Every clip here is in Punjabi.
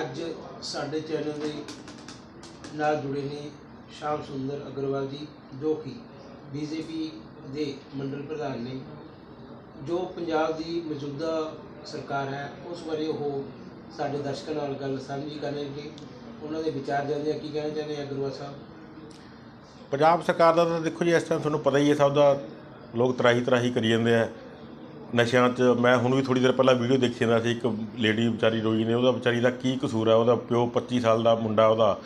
ਅੱਜ ਸਾਡੇ ਚੈਨਲ ਦੇ ਨਾਲ ਜੁੜੇ ਨੇ ਸ਼ਾਮ ਸੁੰਦਰ ਅਗਰਵਾਲ ਜੀ, ਜੋ ਕਿ ਬੀਜੇਪੀ ਦੇ ਮੰਡਲ ਪ੍ਰਧਾਨ ਨੇ। ਜੋ ਪੰਜਾਬ ਦੀ ਮੌਜੂਦਾ ਸਰਕਾਰ ਹੈ, ਉਸ ਬਾਰੇ ਉਹ ਸਾਡੇ ਦਰਸ਼ਕਾਂ ਨਾਲ ਗੱਲ ਸਾਂਝੀ ਕਰਨਗੇ ਉਹਨਾਂ ਦੇ ਵਿਚਾਰ ਜਾਂਦੇ ਆ ਕੀ ਕਹਿਣਾ ਚਾਹੁੰਦੇ ਆ ਅਗਰਵਾਲ ਸਾਹਿਬ? ਪੰਜਾਬ ਸਰਕਾਰ ਦਾ ਤਾਂ ਦੇਖੋ ਜੀ, ਇਸ ਟਾਈਮ ਤੁਹਾਨੂੰ ਪਤਾ ਹੀ ਹੈ, ਸਭ ਦਾ ਲੋਕ ਤਰਾਹੀ ਤਰਾਹੀ ਕਰੀ ਜਾਂਦੇ ਆ। ਨਸ਼ਿਆਂ 'ਚ ਮੈਂ ਹੁਣ ਵੀ ਥੋੜੀ ਦੇਰ ਪਹਿਲਾਂ ਵੀਡੀਓ ਦੇਖੀ ਜਾਂਦਾ ਸੀ, ਇੱਕ ਲੇਡੀ ਵਿਚਾਰੀ ਰੋਈ ਨੇ, ਉਹਦਾ ਵਿਚਾਰੀ ਦਾ ਕੀ ਕਸੂਰ ਹੈ, ਉਹਦਾ ਪਿਓ 25 ਸਾਲ ਦਾ ਮੁੰਡਾ ਉਹਦਾ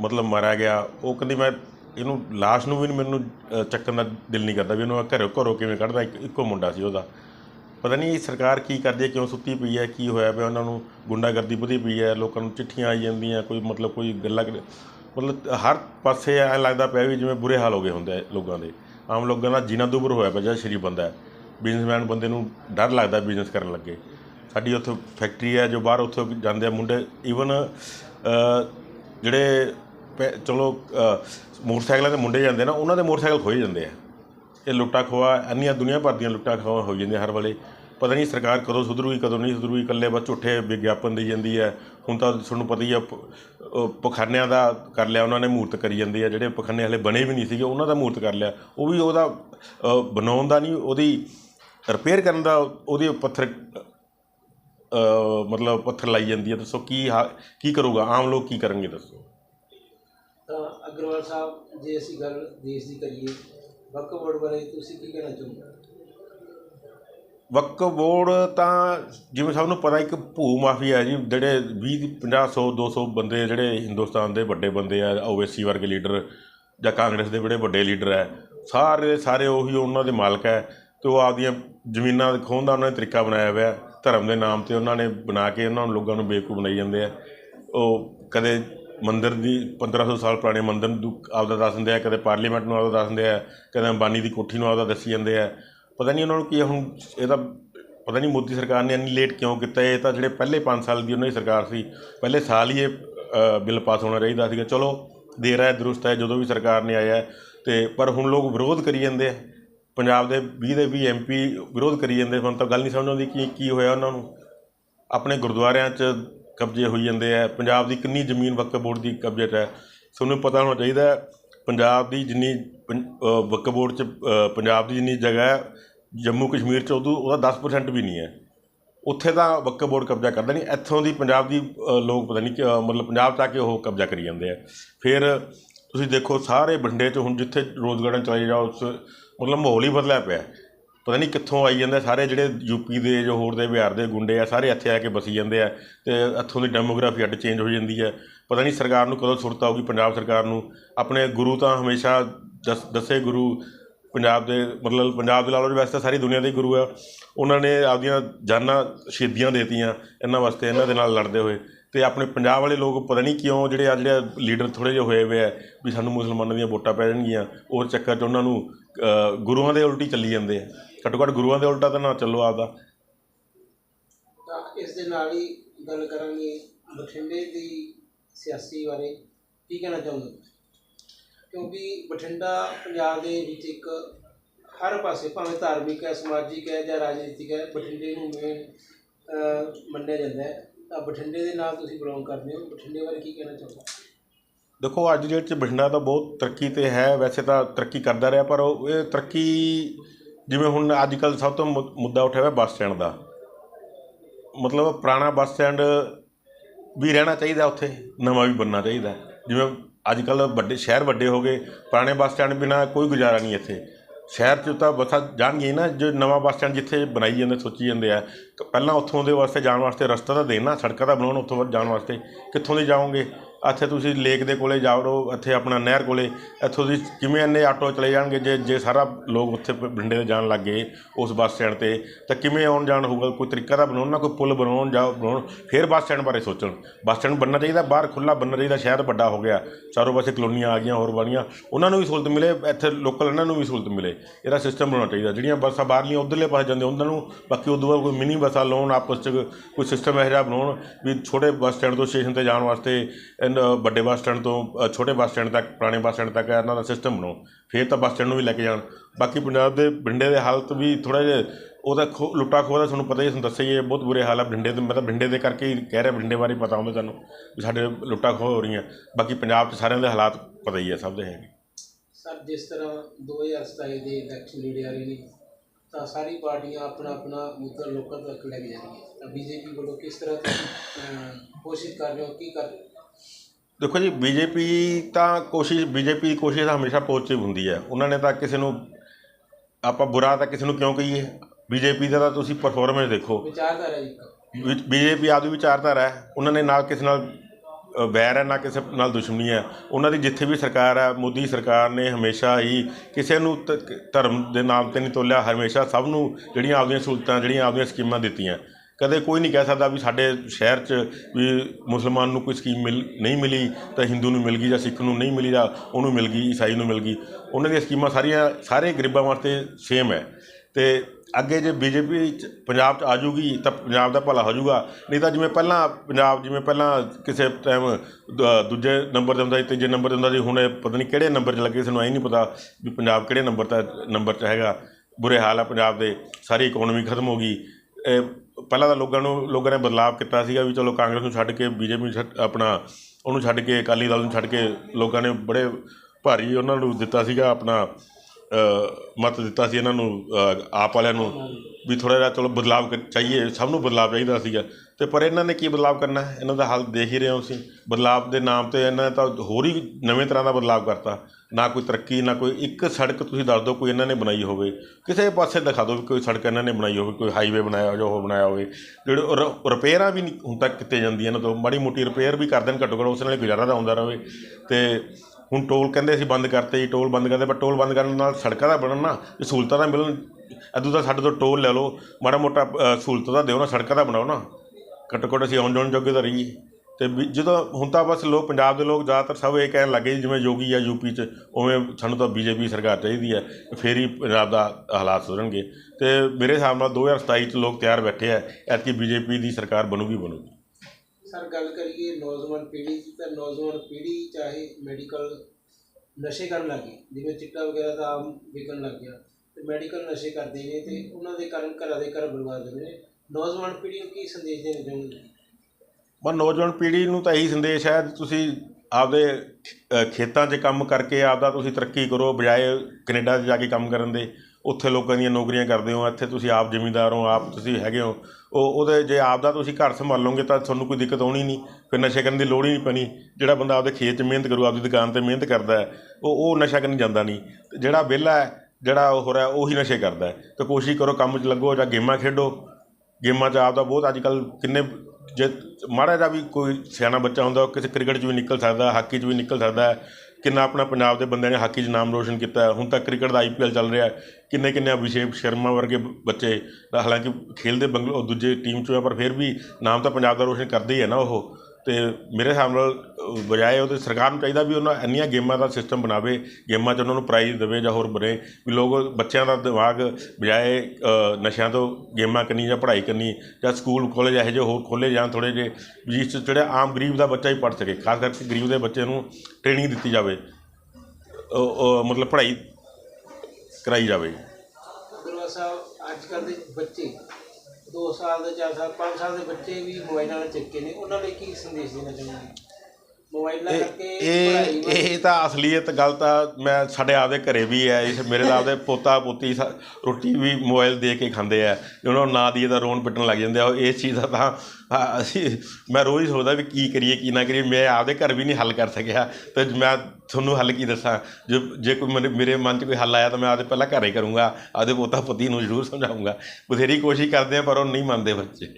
ਮਤਲਬ ਮਾਰਿਆ ਗਿਆ, ਉਹ ਕਹਿੰਦੀ ਮੈਂ ਇਹਨੂੰ ਲਾਸ਼ ਨੂੰ ਵੀ ਨੀ ਮੈਨੂੰ ਚੱਕਣ ਦਾ ਦਿਲ ਨਹੀਂ ਕਰਦਾ ਵੀ ਇਹਨੂੰ ਘਰੋਂ ਘਰੋਂ ਕਿਵੇਂ ਕੱਢਦਾ, ਇੱਕ, ਇੱਕੋ ਮੁੰਡਾ ਸੀ ਉਹਦਾ। ਪਤਾ ਨਹੀਂ ਸਰਕਾਰ ਕੀ ਕਰਦੀ ਹੈ, ਕਿਉਂ ਸੁੱਤੀ ਪਈ ਹੈ, ਕੀ ਹੋਇਆ ਪਿਆ, ਉਹਨਾਂ ਨੂੰ ਗੁੰਡਾਗਰਦੀ ਵਧੀ ਪਈ ਹੈ, ਲੋਕਾਂ ਨੂੰ ਚਿੱਠੀਆਂ ਆਈ ਜਾਂਦੀਆਂ, ਕੋਈ ਮਤਲਬ ਕੋਈ ਗੱਲਾਂ ਕਰ- ਮਤਲਬ ਹਰ ਪਾਸੇ ਐਂ ਲੱਗਦਾ ਪਿਆ ਵੀ ਜਿਵੇਂ ਬੁਰੇ ਹਾਲ ਹੋ ਗਏ ਹੁੰਦੇ ਲੋਕਾਂ ਦੇ। ਆਮ ਲੋਕਾਂ ਦਾ ਜੀਣਾ ਦੁਬਰ ਹੋਇਆ ਪਿਆ ਜਿਹੜਾ ਸ਼ਰੀਫ ਬੰਦਾ ਹੈ। ਬਿਜ਼ਨਸਮੈਨ ਬੰਦੇ ਨੂੰ ਡਰ ਲੱਗਦਾ ਬਿਜ਼ਨਸ ਕਰਨ ਲੱਗੇ। ਸਾਡੀ ਉੱਥੇ ਫੈਕਟਰੀ ਹੈ ਜੋ ਬਾਹਰ ਉੱਥੇ ਜਾਂਦੇ ਆ ਮੁੰਡੇ ਈਵਨ ਜਿਹੜੇ ਪੈ- ਚਲੋ ਅ, ਮੋਟਰਸਾਈਕਲਾਂ ਦੇ ਮੁੰਡੇ ਜਾਂਦੇ ਨਾ ਉਹਨਾਂ ਦੇ ਮੋਟਰਸਾਈਕਲ ਖੋਏ ਜਾਂਦੇ ਆ। ਇਹ ਲੁੱਟਾ ਖੋਆ ਇੰਨੀਆਂ ਦੁਨੀਆ ਭਰ ਦੀਆਂ ਲੁੱਟਾਂ ਖੋਆ ਹੋ ਜਾਂਦੀਆਂ ਹਰ ਵੇਲੇ। ਪਤਾ ਨਹੀਂ ਸਰਕਾਰ ਕਦੋਂ ਸੁਧਰੂਗੀ ਕਦੋਂ ਨਹੀਂ ਸੁਧਰੂਗੀ ਇਕੱਲੇ ਬਸ ਝੂਠੇ ਵਿਗਿਆਪਨ ਦੇਈ ਜਾਂਦੀ ਹੈ। ਹੁਣ ਤਾਂ ਤੁਹਾਨੂੰ ਪਤਾ ਹੀ ਆ ਪ- ਅਹ ਪਖਾਨਿਆਂ ਦਾ ਕਰ ਲਿਆ ਉਹਨਾਂ ਨੇ ਮੂਰਤ ਕਰੀ ਜਾਂਦੇ ਆ। ਜਿਹੜੇ ਪਖਾਨੇ ਹਲੇ ਬਣੇ ਵੀ ਨਹੀਂ ਸੀਗੇ ਉਹਨਾਂ ਦਾ ਮੂਰਤ ਕਰ ਲਿਆ। ਉਹ ਵੀ ਉਹਦਾ ਅਹ, ਬਣਾਉਣ ਦਾ ਨਹੀਂ ਉਹਦੀ ਰਿਪੇਅਰ ਕਰਨ ਦਾ ਉਹਦੇ ਪੱਥਰ ਮਤਲਬ ਪੱਥਰ ਲਾਈ ਜਾਂਦੀ ਹੈ। ਦੱਸੋ ਕੀ ਹਾ- ਕੀ ਕਰੂਗਾ? ਆਮ ਲੋਕ ਕੀ ਕਰਨਗੇ ਦੱਸੋ? ਤਾਂ ਅਗਰਵਾਲ ਸਾਹਿਬ ਜੇ ਅਸੀਂ ਗੱਲ ਦੇਸ਼ ਦੀ ਕਰੀਏ ਵਕਫ ਬੋਰਡ ਬਾਰੇ ਤੁਸੀਂ ਕੀ ਕਹਿਣਾ ਚਾਹੁੰਦੇ ਹੋ ਵਕਫ ਬੋਰਡ ਤਾਂ ਜਿਵੇਂ ਸਭ ਨੂੰ ਪਤਾ ਇੱਕ ਭੂ ਮਾਫੀਆ ਹੈ ਜੀ ਜਿਹੜੇ 20 50 100 200 ਬੰਦੇ ਜਿਹੜੇ ਹਿੰਦੁਸਤਾਨ ਦੇ ਵੱਡੇ ਬੰਦੇ ਆ ਓਵੈਸੀ ਵਰਗੇ ਲੀਡਰ ਜਾਂ ਕਾਂਗਰਸ ਦੇ ਬੜੇ ਵੱਡੇ ਲੀਡਰ ਹੈ ਸਾਰੇ ਦੇ ਸਾਰੇ ਉਹੀ ਉਹਨਾਂ ਦੇ ਮਾਲਕ ਹੈ ਤੇ ਉਹ ਆਪਦੀਆਂ ਜ਼ਮੀਨਾਂ ਖੋਹਣ ਦਾ ਉਹਨਾਂ ਨੇ ਤਰੀਕਾ ਬਣਾਇਆ ਹੋਇਆ ਧਰਮ ਦੇ ਨਾਮ ਤੇ ਉਹਨਾਂ ਨੇ ਬਣਾ ਕੇ ਉਹਨਾਂ ਨੂੰ ਲੋਕਾਂ ਨੂੰ ਬੇਵਕੂਫ ਬਣਾਈ ਜਾਂਦੇ ਆ। ਉਹ ਕਦੇ ਮੰਦਿਰ ਦੀ 1500 ਸਾਲ ਪੁਰਾਣੇ ਮੰਦਿਰ ਨੂੰ ਆਪਦਾ ਦੱਸ ਦਿੰਦੇ ਆ ਕਦੇ ਪਾਰਲੀਮੈਂਟ ਨੂੰ ਆਪਦਾ ਦੱਸ ਦਿੰਦੇ ਆ ਕਦੇ ਅੰਬਾਨੀ ਦੀ ਕੋਠੀ ਨੂੰ ਆਪਦਾ ਦੱਸੀ ਜਾਂਦੇ ਆ। ਪਤਾ ਨਹੀਂ ਉਹਨਾਂ ਨੂੰ ਕੀ ਹੈ ਹੁਣ ਇਹਦਾ ਪਤਾ ਨਹੀਂ ਮੋਦੀ ਸਰਕਾਰ ਨੇ ਇੰਨੀ ਲੇਟ ਕਿਉਂ ਕੀਤਾ ਇਹ ਤਾਂ ਜਿਹੜੇ ਪਹਿਲੇ 5 ਸਾਲ ਦੀ ਉਹਨਾਂ ਦੀ ਸਰਕਾਰ ਸੀ ਪਹਿਲੇ ਸਾਲ ਹੀ ਇਹ ਬਿੱਲ ਪਾਸ ਹੋਣਾ ਚਾਹੀਦਾ ਸੀਗਾ। ਚਲੋ ਦੇਰ ਹੈ ਦਰੁਸਤ ਹੈ ਜਦੋਂ ਵੀ ਸਰਕਾਰ ਨੇ ਆਇਆ ਹੈ, ਤੇ ਪਰ ਹੁਣ ਲੋਕ ਵਿਰੋਧ ਕਰੀ ਜਾਂਦੇ ਆ। ਪੰਜਾਬ ਦੇ 20 ਦੇ 20 ਐਮਪੀ ਵਿਰੋਧ ਕਰੀ ਜਾਂਦੇ ਹੁਣ ਤਾਂ ਗੱਲ ਨਹੀਂ ਸਮਝ ਆਉਂਦੀ ਕਿ ਕੀ ਹੋਇਆ ਉਹਨਾਂ ਨੂੰ। ਆਪਣੇ ਗੁਰਦੁਆਰਿਆਂ 'ਚ ਕਬਜ਼ੇ ਹੋਈ ਜਾਂਦੇ ਆ। ਪੰਜਾਬ ਦੀ ਕਿੰਨੀ ਜ਼ਮੀਨ ਵਕਫ ਬੋਰਡ ਦੀ ਕਬਜ਼ੇ 'ਚ ਹੈ। ਤੁਹਾਨੂੰ ਪਤਾ ਹੋਣਾ ਚਾਹੀਦਾ ਪੰਜਾਬ ਦੀ ਜਿੰਨੀ ਪੰ- ਅ, ਵਕਫ ਬੋਰਡ 'ਚ ਪੰਜਾਬ ਦੀ ਜਿੰਨੀ ਜਗ੍ਹਾ ਹੈ ਜੰਮੂ ਕਸ਼ਮੀਰ 'ਚ ਉਦੋਂ ਉਹਦਾ 10% ਵੀ ਨਹੀਂ ਹੈ। ਉੱਥੇ ਤਾਂ ਵਕਫ ਬੋਰਡ ਕਬਜ਼ਾ ਕਰਦਾ ਨਹੀਂ ਇੱਥੋਂ ਦੀ ਪੰਜਾਬ ਦੀ ਲੋਕ ਪਤਾ ਨਹੀਂ ਕਿ, ਮਤਲਬ ਪੰਜਾਬ 'ਚ ਆ ਕੇ ਉਹ ਕਬਜ਼ਾ ਕਰੀ ਜਾਂਦੇ ਆ। ਫਿਰ ਤੁਸੀਂ ਦੇਖੋ, ਸਾਰੇ ਬੰਡੇ 'ਚ ਹੁਣ ਜਿੱਥੇ ਰੋਜ਼ਗਾਰਾਂ ਚਲੇ ਜਾਓ ਉਸ ਮਤਲਬ ਮਾਹੌਲ ਹੀ ਬਦਲਿਆ ਪਿਆ ਪਤਾ ਨਹੀਂ ਕਿੱਥੋਂ ਆਈ ਜਾਂਦਾ ਸਾਰੇ ਜਿਹੜੇ ਯੂਪੀ ਦੇ ਜੋ ਹੋਰ ਦੇ ਬਿਹਾਰ ਦੇ ਗੁੰਡੇ ਆ, ਸਾਰੇ ਇੱਥੇ ਆ ਕੇ ਬਸੀ ਜਾਂਦੇ ਆ ਅਤੇ ਇੱਥੋਂ ਦੀ ਡੈਮੋਗ੍ਰਾਫੀ ਅੱਡ ਚੇਂਜ ਹੋ ਜਾਂਦੀ ਹੈ। ਪਤਾ ਨਹੀਂ ਸਰਕਾਰ ਨੂੰ ਕਦੋਂ ਸੁਰਤ ਆਊਗੀ ਪੰਜਾਬ ਸਰਕਾਰ ਨੂੰ। ਆਪਣੇ ਗੁਰੂ ਤਾਂ ਹਮੇਸ਼ਾ ਦਸ, ਦਸੇ ਗੁਰੂ ਪੰਜਾਬ ਦੇ, ਮਤਲਬ ਪੰਜਾਬ ਦੇ ਲਾ ਲਓ ਵੈਸੇ ਤਾਂ ਸਾਰੀ ਦੁਨੀਆ ਦੇ ਗੁਰੂ ਆ। ਉਹਨਾਂ ਨੇ ਆਪਦੀਆਂ ਜਾਨਾਂ ਸ਼ਹੀਦੀਆਂ ਦੇਤੀਆਂ, ਇਹਨਾਂ ਵਾਸਤੇ ਇਹਨਾਂ ਦੇ ਨਾਲ ਲੜਦੇ ਹੋਏ। ਤੇ ਆਪਣੇ ਪੰਜਾਬ ਵਾਲੇ ਲੋਕ ਪਤਾ ਨਹੀਂ ਕਿਉਂ ਜਿਹੜੇ ਆ ਜਿਹੜੇ ਲੀਡਰ ਥੋੜੇ ਜਿਹੇ ਹੋਏ ਹੋਏ ਆ ਵੀ ਸਾਨੂੰ ਮੁਸਲਮਾਨਾਂ ਦੀਆਂ ਵੋਟਾਂ ਪੈ ਜਾਣਗੀਆਂ ਉਹ ਚੱਕਰ 'ਚ ਉਹਨਾਂ ਨੂੰ ਗੁਰੂਆਂ ਦੇ ਉਲਟੀ ਚੱਲੀ ਜਾਂਦੇ ਆ। ਘੱਟੋ ਘੱਟ ਗੁਰੂਆਂ ਦੇ ਉਲਟਾ ਤਾਂ ਨਾ ਚੱਲੋ ਆਪਦਾ। ਇਸ ਦੇ ਨਾਲ ਹੀ ਗੱਲ ਕਰਾਂਗੇ ਬਠਿੰਡੇ ਦੀ ਸਿਆਸੀ ਬਾਰੇ। ਕੀ ਕਹਿਣਾ ਚਾਹੁੰਦੇ ਕਿਉਂਕਿ ਬਠਿੰਡਾ ਪੰਜਾਬ ਦੇ ਵਿੱਚ ਇੱਕ ਹਰ ਪਾਸੇ, ਭਾਵੇਂ ਧਾਰਮਿਕ ਹੈ, ਸਮਾਜਿਕ ਹੈ ਜਾਂ ਰਾਜਨੀਤਿਕ ਹੈ, ਬਠਿੰਡੇ ਨੂੰ ਮੰਨਿਆ ਜਾਂਦਾ ਹੈ। ਬਠਿੰਡੇ ਦੇ ਨਾਲ ਤੁਸੀਂ ਬਿਲੋਂਗ ਕਰਦੇ ਹੋ। ਬਠਿੰਡੇ ਬਾਰੇ ਕੀ ਕਹਿਣਾ ਚਾਹੁੰਦੇ ਦੇਖੋ, ਅੱਜ ਡੇਟ 'ਚ ਬਠਿੰਡਾ ਤਾਂ ਬਹੁਤ ਤਰੱਕੀ ਤੇ ਹੈ। ਵੈਸੇ ਤਾਂ ਤਰੱਕੀ ਕਰਦਾ ਰਿਹਾ, ਪਰ ਉਹ, ਇਹ ਤਰੱਕੀ ਜਿਵੇਂ ਹੁਣ ਅੱਜ ਕੱਲ੍ਹ ਸਭ ਤੋਂ ਮੁ- ਮੁੱਦਾ ਉੱਠਿਆ ਹੋਇਆ ਬੱਸ ਸਟੈਂਡ ਦਾ। ਮਤਲਬ ਪੁਰਾਣਾ ਬੱਸ ਸਟੈਂਡ ਵੀ ਰਹਿਣਾ ਚਾਹੀਦਾ ਉੱਥੇ, ਨਵਾਂ ਵੀ ਬਣਨਾ ਚਾਹੀਦਾ। ਜਿਵੇਂ ਅੱਜ ਕੱਲ੍ਹ ਵੱਡੇ, ਸ਼ਹਿਰ ਵੱਡੇ ਹੋ ਗਏ, ਪੁਰਾਣੇ ਬੱਸ ਸਟੈਂਡ ਬਿਨਾ ਕੋਈ ਗੁਜ਼ਾਰਾ ਨਹੀਂ ਇੱਥੇ। ਸ਼ਹਿਰ 'ਚ ਤਾਂ ਬੱਸਾਂ ਜਾਣਗੀਆਂ ਹੀ ਨਾ, ਜੋ ਨਵਾਂ ਬੱਸ ਸਟੈਂਡ ਜਿੱਥੇ ਬਣਾਈ ਜਾਂਦੇ, ਸੋਚੀ ਜਾਂਦੇ ਆ। ਕ- ਪਹਿਲਾਂ ਉੱਥੋਂ ਦੇ ਵਾਸਤੇ ਜਾਣ ਵਾਸਤੇ ਰਸਤਾ ਤਾਂ ਦੇਣਾ, ਸੜਕਾਂ ਤਾਂ ਬਣਾਉਣ ਉੱਥੋਂ ਜਾਣ ਵਾਸਤੇ। ਕਿੱਥੋਂ ਦੀ ਜਾਓਗੇ? ਇੱਥੇ ਤੁਸੀਂ ਲੇਕ ਦੇ ਕੋਲੇ ਜਾਓ ਇੱਥੇ ਆਪਣਾ ਨਹਿਰ ਕੋਲੇ, ਇੱਥੋਂ ਦੀ ਕਿਵੇਂ ਇੰਨੇ ਆਟੋ ਚਲੇ ਜਾਣਗੇ ਜੇ ਜੇ ਸਾਰਾ ਲੋਕ ਉੱਥੇ ਪ- ਬਠਿੰਡੇ ਦੇ ਜਾਣ ਲੱਗ ਗਏ ਉਸ ਬੱਸ ਸਟੈਂਡ ਤੇ, ਤਾਂ ਕਿਵੇਂ ਆਉਣ ਜਾਣ ਹੋਊਗਾ? ਕੋਈ ਤਰੀਕਾ ਤਾਂ ਬਣਾਉਣ ਨਾ, ਕੋਈ ਪੁਲ ਬਣਾਉਣ ਜਾਂ ਬਣਾਉਣ, ਫਿਰ ਬੱਸ ਸਟੈਂਡ ਬਾਰੇ ਸੋਚਣ। ਬੱਸ ਸਟੈਂਡ ਬਣਨਾ ਚਾਹੀਦਾ, ਬਾਹਰ ਖੁੱਲਾ ਬਣਨਾ ਚਾਹੀਦਾ, ਸ਼ਹਿਰ ਵੱਡਾ ਹੋ ਗਿਆ, ਚਾਰੋਂ ਪਾਸੇ ਕਲੋਨੀਆਂ ਆ ਗਈਆਂ, ਹੋਰ ਬਣੀਆਂ ਉਹਨਾਂ ਨੂੰ ਵੀ ਸਹੂਲਤ ਮਿਲੇ, ਇੱਥੇ ਲੋਕਲ ਇਹਨਾਂ ਨੂੰ ਵੀ ਸਹੂਲਤ ਮਿਲੇ। ਇਹਦਾ ਸਿਸਟਮ ਬਣਾਉਣਾ ਚਾਹੀਦਾ, ਜਿਹੜੀਆਂ ਬੱਸਾਂ ਬਾਹਰਲੀਆਂ ਉਧਰਲੇ ਪਾਸੇ ਜਾਂਦੇ ਉਹਨਾਂ ਨੂੰ, ਬਾਕੀ ਉਦੋਂ ਬਾਅਦ ਕੋਈ ਮਿਨੀ ਬੱਸਾਂ ਲਾਉਣ, ਆਪਸ 'ਚ ਕੋਈ ਸਿਸਟਮ ਇਹੋ ਜਿਹਾ ਬਣਾਉਣ, ਵੀ ਛੋਟੇ ਬੱਸ ਸਟੈਂਡ ਤੋਂ ਸਟੇਸ਼ਨ ਤੇ ਜਾਣ ਵਾਸਤੇ ਇਹਨਾਂ ਵੱਡੇ ਬੱਸ ਸਟੈਂਡ ਤੋਂ ਛੋਟੇ ਬੱਸ ਸਟੈਂਡ ਤੱਕ, ਪੁਰਾਣੇ ਬੱਸ ਸਟੈਂਡ ਤੱਕ ਇਹਨਾਂ ਦਾ ਸਿਸਟਮ ਬਣਾਓ ਫਿਰ ਤਾਂ ਬੱਸ ਸਟੈਂਡ ਨੂੰ ਵੀ ਲੈ ਕੇ ਜਾਣ। ਬਾਕੀ ਪੰਜਾਬ ਦੇ ਬਿੰਡੇ ਦੇ ਹਾਲਤ ਵੀ ਥੋੜਾ ਜਿਹਾ, ਉਹਦਾ ਖੋ, ਲੁੱਟਾ ਖੋਹ ਦਾ ਤੁਹਾਨੂੰ ਪਤਾ ਹੀ ਤੁਹਾਨੂੰ ਦੱਸਿਆ ਹੀ ਹੈ, ਬਹੁਤ ਬੁਰੇ ਹਾਲ ਆ ਬਠਿੰਡੇ ਦੇ। ਮੈਂ ਤਾਂ ਬਠਿੰਡੇ ਦੇ ਕਰਕੇ ਹੀ ਕਹਿ ਰਿਹਾ, ਬਠਿੰਡੇ ਬਾਰੇ ਪਤਾ ਹੁੰਦਾ ਤੁਹਾਨੂੰ, ਵੀ ਸਾਡੇ ਲੁੱਟਾ ਖੋਹ ਹੋ ਰਹੀਆਂ। ਬਾਕੀ ਪੰਜਾਬ 'ਚ ਸਾਰਿਆਂ ਦੇ ਹਾਲਾਤ ਪਤਾ ਹੀ ਹੈ, ਸਭ ਦੇ ਹੈਗੇ ਸਰ, ਜਿਸ ਤਰ੍ਹਾਂ 2027 ਦੇ ਇਲੈਕਸ਼ਨ ਨੇੜੇ ਆ ਰਹੇ ਨੇ, ਤਾਂ ਸਾਰੀ ਪਾਰਟੀਆਂ ਆਪਣਾ ਆਪਣਾ ਮੁੱਦਾ ਲੋਕਾਂ ਤੱਕ ਲੈ ਕੇ ਜਾ ਰਹੀਆਂ ਤਾਂ ਬੀਜੇਪੀ ਵੱਲੋਂ ਕਿਸ ਤਰ੍ਹਾਂ ਕੋਸ਼ਿਸ਼ ਕਰ ਰਹੇ ਹੋ, ਕੀ ਕਰ ਦੇਖੋ ਜੀ ਬੀਜੇਪੀ ਤਾਂ ਕੋਸ਼ਿਸ਼ ਬੀਜੇਪੀ ਦੀ ਕੋਸ਼ਿਸ਼ ਤਾਂ ਹਮੇਸ਼ਾ ਪੋਜ਼ਿਟਿਵ ਹੁੰਦੀ ਹੈ। ਉਹਨਾਂ ਨੇ ਤਾਂ ਕਿਸੇ ਨੂੰ ਆਪਾਂ ਬੁਰਾ ਤਾਂ ਕਿਸੇ ਨੂੰ ਕਿਉਂ ਕਹੀਏ? ਬੀਜੇਪੀ ਦਾ ਤਾਂ ਤੁਸੀਂ ਪਰਫਾਰਮੈਂਸ ਦੇਖੋ। ਵਿਚਾਰਧਾਰਾ ਜੀ ਬੀਜੇਪੀ ਆਪਦੀ ਵਿਚਾਰਧਾਰਾ ਹੈ। ਉਹਨਾਂ ਨੇ ਨਾ ਕਿਸੇ ਨਾਲ ਵੈਰ ਹੈ ਨਾ ਕਿਸੇ ਨਾਲ ਦੁਸ਼ਮਣੀ ਹੈ। ਉਹਨਾਂ ਦੀ ਜਿੱਥੇ ਵੀ ਸਰਕਾਰ ਹੈ ਮੋਦੀ ਸਰਕਾਰ ਨੇ ਹਮੇਸ਼ਾ ਹੀ ਕਿਸੇ ਨੂੰ ਧਰਮ ਦੇ ਨਾਮ ਤੇ ਨਹੀਂ ਤੋਲਿਆ। ਹਮੇਸ਼ਾ ਸਭ ਨੂੰ ਜਿਹੜੀਆਂ ਆਪਦੀਆਂ ਸਹੂਲਤਾਂ ਜਿਹੜੀਆਂ ਆਪਦੀਆਂ ਸਕੀਮਾਂ ਦਿੱਤੀਆਂ। ਕਦੇ ਕੋਈ ਨਹੀਂ ਕਹਿ ਸਕਦਾ ਵੀ ਸਾਡੇ ਸ਼ਹਿਰ 'ਚ ਵੀ ਮੁਸਲਮਾਨ ਨੂੰ ਕੋਈ ਸਕੀਮ ਮਿਲ, ਨਹੀਂ ਮਿਲੀ ਤਾਂ ਹਿੰਦੂ ਨੂੰ ਮਿਲ ਗਈ ਜਾਂ ਸਿੱਖ ਨੂੰ ਨਹੀਂ ਮਿਲੀ ਜਾਂ ਉਹਨੂੰ ਮਿਲ ਗਈ, ਈਸਾਈ ਨੂੰ ਮਿਲ ਗਈ। ਉਹਨਾਂ ਦੀਆਂ ਸਕੀਮਾਂ ਸਾਰੀਆਂ, ਸਾਰੇ ਗਰੀਬਾਂ ਵਾਸਤੇ ਸੇਮ ਹੈ। ਤੇ ਅੱਗੇ ਜੇ ਬੀਜੇਪੀ ਪੰਜਾਬ 'ਚ ਆ ਜੂਗੀ ਤਾਂ ਪੰਜਾਬ ਦਾ ਭਲਾ ਹੋ ਜਾਊਗਾ ਨਹੀਂ ਤਾਂ ਜਿਵੇਂ ਪਹਿਲਾਂ ਪੰਜਾਬ, ਜਿਵੇਂ ਪਹਿਲਾਂ ਕਿਸੇ ਟਾਈਮ ਦੂਜੇ ਨੰਬਰ 'ਤੇ ਹੁੰਦਾ ਸੀ, ਤੀਜੇ ਨੰਬਰ 'ਤੇ ਹੁੰਦਾ ਸੀ, ਹੁਣ ਇਹ ਪਤਾ ਨਹੀਂ ਕਿਹੜੇ ਨੰਬਰ 'ਚ ਲੱਗੇ, ਸਾਨੂੰ ਐਂ ਨਹੀਂ ਪਤਾ ਵੀ ਪੰਜਾਬ ਕਿਹੜੇ ਨੰਬਰ 'ਤੇ ਨੰਬਰ 'ਚ ਹੈਗਾ। ਬੁਰੇ ਹਾਲ ਆ ਪੰਜਾਬ ਦੇ, ਸਾਰੀ ਇਕਨੋਮੀ ਖਤਮ ਹੋ ਗਈ। ਇਹ ਪਹਿਲਾਂ ਤਾਂ ਲੋਕਾਂ ਨੂੰ, ਲੋਕਾਂ ਨੇ ਬਦਲਾਵ ਕੀਤਾ ਸੀਗਾ ਵੀ ਚਲੋ ਕਾਂਗਰਸ ਨੂੰ ਛੱਡ ਕੇ, ਬੀਜੇਪੀ ਨੂੰ ਛੱਡ, ਆਪਣਾ ਉਹਨੂੰ ਛੱਡ ਕੇ, ਅਕਾਲੀ ਦਲ ਨੂੰ ਛੱਡ ਕੇ ਲੋਕਾਂ ਨੇ ਬੜੇ ਭਾਰੀ ਉਹਨਾਂ ਨੂੰ ਦਿੱਤਾ ਸੀਗਾ, ਆਪਣਾ ਮਤ ਦਿੱਤਾ ਸੀ ਇਹਨਾਂ ਨੂੰ ਆਪ ਵਾਲਿਆਂ ਨੂੰ ਵੀ ਥੋੜਾ ਜਿਹਾ ਚਲੋ ਬਦਲਾਵ ਕਰ- ਚਾਹੀਏ, ਸਭ ਨੂੰ ਬਦਲਾਵ ਚਾਹੀਦਾ ਸੀਗਾ। ਤੇ ਪਰ ਇਹਨਾਂ ਨੇ ਕੀ ਬਦਲਾਵ ਕਰਨਾ? ਇਹਨਾਂ ਦਾ ਹਾਲ ਦੇਖ ਹੀ ਰਹੇ ਹੋ ਤੁਸੀਂ। ਬਦਲਾਵ ਦੇ ਨਾਮ ਤੇ ਇਹਨਾਂ ਨੇ ਤਾਂ ਹੋਰ ਹੀ ਨਵੇਂ ਤਰ੍ਹਾਂ ਦਾ ਬਦਲਾਵ ਕਰਤਾ। ਨਾ ਕੋਈ ਤਰੱਕੀ, ਨਾ ਕੋਈ ਇੱਕ ਸੜਕ ਤੁਸੀਂ ਦੱਸ ਦਿਓ ਕੋਈ ਇਹਨਾਂ ਨੇ ਬਣਾਈ ਹੋਵੇ। ਕਿਸੇ ਪਾਸੇ ਦਿਖਾ ਦਿਓ ਵੀ ਕੋਈ ਸੜਕ ਇਹਨਾਂ ਨੇ ਬਣਾਈ ਹੋਵੇ, ਕੋਈ ਹਾਈਵੇ ਬਣਾਇਆ ਹੋਵੇ, ਜਾਂ ਉਹ ਬਣਾਇਆ ਹੋਵੇ। ਜਿਹੜੇ ਰ- ਰਿਪੇਅਰਾਂ ਵੀ ਹੁਣ ਤੱਕ ਕੀਤੇ ਜਾਂਦੀਆਂ ਇਹਨਾਂ ਤੋਂ ਮਾੜੀ ਮੋਟੀ ਰਿਪੇਅਰ ਵੀ ਕਰ ਦੇਣ ਘੱਟੋ ਘੱਟ, ਉਸ ਨਾਲ ਗੁਜ਼ਾਰਾ ਤਾਂ ਹੁੰਦਾ ਰਹੇ ਤੇ ਹੁਣ ਟੋਲ ਕਹਿੰਦੇ ਅਸੀਂ ਬੰਦ ਕਰਤੇ ਜੀ, ਟੋਲ ਬੰਦ ਕਰਦੇ, ਪਰ ਟੋਲ ਬੰਦ ਕਰਨ ਨਾਲ ਸੜਕਾਂ ਦਾ ਬਣਨ ਨਾ ਇਹ ਸਹੂਲਤਾਂ ਤਾਂ ਮਿਲਣ। ਅਦੂ ਤਾਂ ਸਾਡੇ ਤੋਂ ਟੋਲ ਲੈ ਲਓ, ਮਾੜਾ ਮੋਟਾ ਸਹੂਲਤਾਂ ਦਾ ਦਿਓ ਨਾ, ਸੜਕਾਂ ਦਾ ਬਣਾਓ ਨਾ। ਘੱਟੋ ਘੱਟ ਅਸੀਂ ਆਉਣ ਜਾਣ ਜੋਗੇ ਤਾਂ ਰਹੀਏ। ਤੇ ਵੀ ਜਦੋਂ ਹੁਣ ਤਾਂ ਬਸ ਲੋਕ ਪੰਜਾਬ ਦੇ ਲੋਕ ਜ਼ਿਆਦਾਤਰ ਸਭ ਇਹ ਕਹਿਣ ਲੱਗੇ ਜਿਵੇਂ ਯੋਗੀ ਆ ਯੂਪੀ 'ਚ, ਉਵੇਂ ਸਾਨੂੰ ਤਾਂ ਬੀਜੇਪੀ ਸਰਕਾਰ ਚਾਹੀਦੀ ਹੈ ਫੇਰ ਹੀ ਪੰਜਾਬ ਦਾ ਹਾਲਾਤ ਸੁਧਰਨਗੇ। ਤੇ ਮੇਰੇ ਹਿਸਾਬ ਨਾਲ 2027 'ਚ ਲੋਕ ਤਿਆਰ ਬੈਠੇ ਆ, ਐਤਕੀ ਬੀਜੇਪੀ ਦੀ ਸਰਕਾਰ ਬਣੂਗੀ ਬਣੂਗੀ। ਸਰ, ਗੱਲ ਕਰੀਏ ਨੌਜਵਾਨ ਪੀੜ੍ਹੀ ਦੀ, ਤਾਂ ਨੌਜਵਾਨ ਪੀੜ੍ਹੀ ਚਾਹੇ ਮੈਡੀਕਲ ਨਸ਼ੇ ਕਰਨ ਲੱਗ ਜਿਵੇਂ ਚਿੱਟਾ ਵਗੈਰਾ ਦਾ ਆਮ ਵਿਕਣ ਲੱਗ ਗਿਆ। ਤੇ ਮੈਡੀਕਲ ਨਸ਼ੇ ਕਰਦੇ ਨੇ ਤੇ ਉਹਨਾਂ ਦੇ ਕਾਰਨ ਘਰਾਂ ਦੇ ਘਰ ਬਰਬਾਦ ਹੁੰਦੇ ਨੇ। ਨੌਜਵਾਨ ਪੀੜ੍ਹੀ ਨੂੰ ਕੀ ਸੰਦੇਸ਼ ਦੇਣਾ ਚਾਹੁੰਦੇ ਪਰ ਨੌਜਵਾਨ ਪੀੜ੍ਹੀ ਨੂੰ ਤਾਂ ਇਹੀ ਸੰਦੇਸ਼ ਹੈ ਤੁਸੀਂ ਆਪਦੇ ਅ, ਖੇਤਾਂ 'ਚ ਕੰਮ ਕਰਕੇ ਆਪਦਾ ਤੁਸੀਂ ਤਰੱਕੀ ਕਰੋ ਬਜਾਏ ਕੈਨੇਡਾ 'ਚ ਜਾ ਕੇ ਕੰਮ ਕਰਨ ਦੇ। ਉੱਥੇ ਲੋਕਾਂ ਦੀਆਂ ਨੌਕਰੀਆਂ ਕਰਦੇ ਹੋ ਇੱਥੇ ਤੁਸੀਂ ਆਪ ਜ਼ਿਮੀਂਦਾਰ ਹੋ ਆਪ ਤੁਸੀਂ ਹੈਗੇ ਹੋ। ਉਹ ਉਹਦੇ ਜੇ ਆਪਦਾ ਤੁਸੀਂ ਘਰ ਸੰਭਾਲੋਗੇ ਤਾਂ ਤੁਹਾਨੂੰ ਕੋਈ ਦਿੱਕਤ ਆਉਣੀ ਨਹੀਂ ਫਿਰ ਨਸ਼ੇ ਕਰਨ ਦੀ ਲੋੜ ਹੀ ਨਹੀਂ ਪੈਣੀ। ਜਿਹੜਾ ਬੰਦਾ ਆਪਦੇ ਖੇਤ 'ਚ ਮਿਹਨਤ ਕਰੂ ਆਪਦੀ ਦੁਕਾਨ ਤੇ ਮਿਹਨਤ ਕਰਦਾ ਹੈ ਉਹ ਉਹ ਨਸ਼ਾ ਕਰਨ ਜਾਂਦਾ ਨਹੀਂ। ਤੇ ਜਿਹੜਾ ਵਿਹਲਾ ਹੈ ਜਿਹੜਾ ਉਹ ਹੋ ਰਿਹਾ ਉਹੀ ਨਸ਼ੇ ਕਰਦਾ ਹੈ। ਤੇ ਕੋਸ਼ਿਸ਼ ਕਰੋ ਕੰਮ 'ਚ ਲੱਗੋ ਜਾਂ ਗੇਮਾਂ ਖੇਡੋ। ਗੇਮਾਂ 'ਚ ਆਪਦਾ ਬਹੁਤ ਅੱਜ ਕੱਲ ਕਿੰਨੇ ਜੇ ਮਾੜਾ ਜਿਹਾ ਵੀ ਕੋਈ ਸਿਆਣਾ ਬੱਚਾ ਹੁੰਦਾ, ਉਹ ਕਿਸੇ ਕ੍ਰਿਕਟ 'ਚ ਵੀ ਨਿਕਲ ਸਕਦਾ, ਹਾਕੀ 'ਚ ਵੀ ਨਿਕਲ ਸਕਦਾ ਕਿੰਨਾ ਆਪਣਾ ਪੰਜਾਬ ਦੇ ਬੰਦਿਆਂ ਨੇ ਹਾਕੀ 'ਚ ਨਾਮ ਰੋਸ਼ਨ ਕੀਤਾ ਹੁਣ ਤਾਂ ਕ੍ਰਿਕਟ ਦਾ ਆਈਪੀਐਲ ਚੱਲ ਰਿਹਾ ਕਿੰਨੇ ਕਿੰਨੇ ਅਭਿਸ਼ੇਕ ਸ਼ਰਮਾ ਵਰਗੇ ਬੱਚੇ, ਹਾਲਾਂਕਿ ਖੇਲਦੇ ਬੰਗਲੋ, ਦੂਜੇ ਟੀਮ 'ਚੋਂ ਆ, ਪਰ ਫਿਰ ਵੀ ਨਾਮ ਤਾਂ ਪੰਜਾਬ ਦਾ ਰੋਸ਼ਨ ਕਰਦੇ ਹੀ ਹੈ ਨਾ ਉਹ। ਅਤੇ ਮੇਰੇ ਹਿਸਾਬ ਨਾਲ ਬਜਾਏ ਉਹਦੇ ਸਰਕਾਰ ਨੂੰ ਚਾਹੀਦਾ ਵੀ ਉਹਨਾਂ ਇੰਨੀਆਂ ਗੇਮਾਂ ਦਾ ਸਿਸਟਮ ਬਣਾਵੇ, ਗੇਮਾਂ 'ਚ ਉਹਨਾਂ ਨੂੰ ਪ੍ਰਾਈਜ਼ ਦੇਵੇ ਜਾਂ ਹੋਰ ਬਣੇ, ਵੀ ਲੋਕ ਬੱਚਿਆਂ ਦਾ ਦਿਮਾਗ ਬਜਾਏ ਨਸ਼ਿਆਂ ਤੋਂ ਗੇਮਾਂ ਕਰਨੀ ਜਾਂ ਪੜ੍ਹਾਈ ਕਰਨੀ ਜਾਂ ਸਕੂਲ ਕਾਲਜ ਇਹੋ ਜਿਹੇ ਹੋਰ ਖੋਲ੍ਹੇ ਜਾਣ ਥੋੜ੍ਹੇ ਜਿਹੇ ਜਿਸ 'ਚ ਜਿਹੜਾ ਆਮ ਗਰੀਬ ਦਾ ਬੱਚਾ ਹੀ ਪੜ੍ਹ ਸਕੇ, ਖਾਸ ਕਰਕੇ ਗਰੀਬ ਦੇ ਬੱਚੇ ਨੂੰ ਟ੍ਰੇਨਿੰਗ ਦਿੱਤੀ ਜਾਵੇ ਮਤਲਬ ਪੜ੍ਹਾਈ ਕਰਾਈ ਜਾਵੇ। ਸਾਹਿਬ, ਅੱਜ ਕੱਲ੍ਹ ਦੇ ਬੱਚੇ 2 ਸਾਲ ਦੇ 4 ਸਾਲ 5 ਸਾਲ ਦੇ ਬੱਚੇ ਵੀ ਮੋਬਾਈਲਾਂ ਨਾਲ ਚੱਕੇ ਨੇ। ਉਹਨਾਂ ਲਈ ਕੀ ਸੰਦੇਸ਼ ਦੇਣਾ ਚਾਹੁੰਦੇ ਮੋਬਾਈਲਾਂ ਇਹ ਕਰਕੇ ਇਹ ਤਾਂ ਅਸਲੀਅਤ ਗੱਲ ਤਾਂ ਮੈਂ ਸਾਡੇ ਆਪਦੇ ਘਰੇ ਵੀ ਹੈ ਇਸ ਮੇਰੇ ਦਾ ਆਪਦੇ ਪੋਤਾ ਪੋਤੀ ਰੋਟੀ ਵੀ ਮੋਬਾਈਲ ਦੇ ਕੇ ਖਾਂਦੇ ਆ। ਉਹਨਾਂ ਨੂੰ ਨਾ ਦੀਏ ਤਾਂ ਰੋਣ ਪਿੱਟਣ ਲੱਗ ਜਾਂਦੇ ਆ। ਉਹ ਇਸ ਚੀਜ਼ ਦਾ ਤਾਂ ਹਾਂ, ਅਸੀਂ ਮੈਂ ਰੋਜ਼ ਸੋਚਦਾ ਵੀ ਕੀ ਕਰੀਏ ਕੀ ਨਾ ਕਰੀਏ। ਮੈਂ ਆਪਦੇ ਘਰ ਵੀ ਨਹੀਂ ਹੱਲ ਕਰ ਸਕਿਆ। ਤੇ ਮੈਂ ਤੁਹਾਨੂੰ ਹੱਲ ਕੀ ਦੱਸਾਂ? ਜੇ ਜੇ ਕੋਈ ਮੇਰੇ ਮਨ 'ਚ ਕੋਈ ਹੱਲ ਆਇਆ ਤਾਂ ਮੈਂ ਆਪਦੇ ਪਹਿਲਾਂ ਘਰੇ ਕਰੂੰਗਾ। ਆਪਦੇ ਪੋਤਾ ਪੋਤੀ ਨੂੰ ਜ਼ਰੂਰ ਸਮਝਾਊਂਗਾ ਬਥੇਰੀ ਕੋਸ਼ਿਸ਼ ਕਰਦੇ ਆ ਪਰ ਉਹ ਨਹੀਂ ਮੰਨਦੇ ਬੱਚੇ।